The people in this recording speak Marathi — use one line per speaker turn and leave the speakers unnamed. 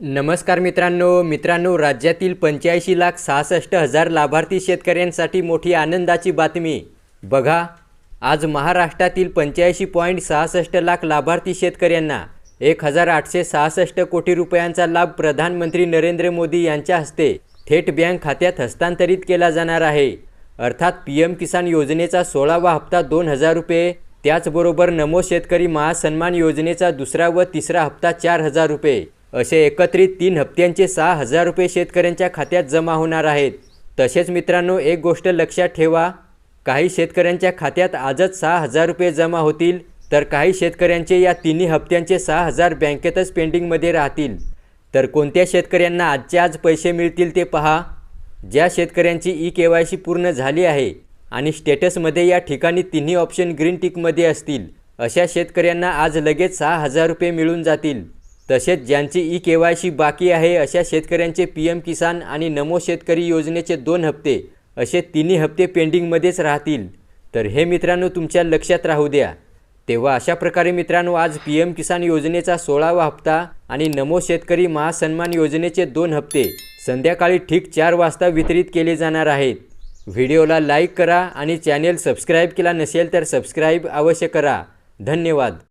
नमस्कार मित्रांनो मित्रांनो राज्यातील पंच्याऐंशी लाख सहासष्ट हजार लाभार्थी शेतकऱ्यांसाठी मोठी आनंदाची बातमी. बघा आज महाराष्ट्रातील पंच्याऐंशी पॉईंट सहासष्ट लाख लाभार्थी शेतकऱ्यांना एक हजार आठशे सहासष्ट कोटी रुपयांचा लाभ प्रधानमंत्री नरेंद्र मोदी यांच्या हस्ते थेट बँक खात्यात हस्तांतरित केला जाणार आहे. अर्थात पी एम किसान योजनेचा सोळावा हप्ता दोन हजार रुपये त्याचबरोबर नमो शेतकरी महासन्मान योजनेचा दुसरा व तिसरा हप्ता चार हजार रुपये. असे एकत्रित तीन हप्त्यांचे सहा हजार रुपये शेतकऱ्यांच्या खात्यात जमा होणार आहेत. तसेच मित्रांनो एक गोष्ट लक्षात ठेवा. काही शेतकऱ्यांच्या खात्यात आजच सहा हजार रुपये जमा होतील तर काही शेतकऱ्यांचे या तिन्ही हप्त्यांचे सहा हजार बँकेतच पेंडिंगमध्ये राहतील. तर कोणत्या शेतकऱ्यांना आजच्या आज पैसे मिळतील ते पहा. ज्या शेतकऱ्यांची ई के वाय सी पूर्ण झाली आहे आणि स्टेटसमध्ये या ठिकाणी तिन्ही ऑप्शन ग्रीन टिकमध्ये असतील अशा शेतकऱ्यांना आज लगेच सहा हजार रुपये मिळून जातील. तसेच ज्यांची ई के वाय सी बाकी आहे अशा शेतकऱ्यांचे पी एम किसान आणि नमो शेतकरी योजनेचे दोन हप्ते असे तिन्ही हप्ते पेंडिंगमध्येच राहतील. तर हे मित्रांनो तुमच्या लक्षात राहू द्या. तेव्हा अशा प्रकारे मित्रांनो आज पी एम किसान योजनेचा सोळावा हप्ता आणि नमो शेतकरी महासन्मान योजनेचे दोन हप्ते संध्याकाळी ठीक चार वाजता वितरित केले जाणार आहेत. व्हिडिओला लाईक करा आणि चॅनेल सबस्क्राईब केला नसेल तर सबस्क्राईब अवश्य करा. धन्यवाद.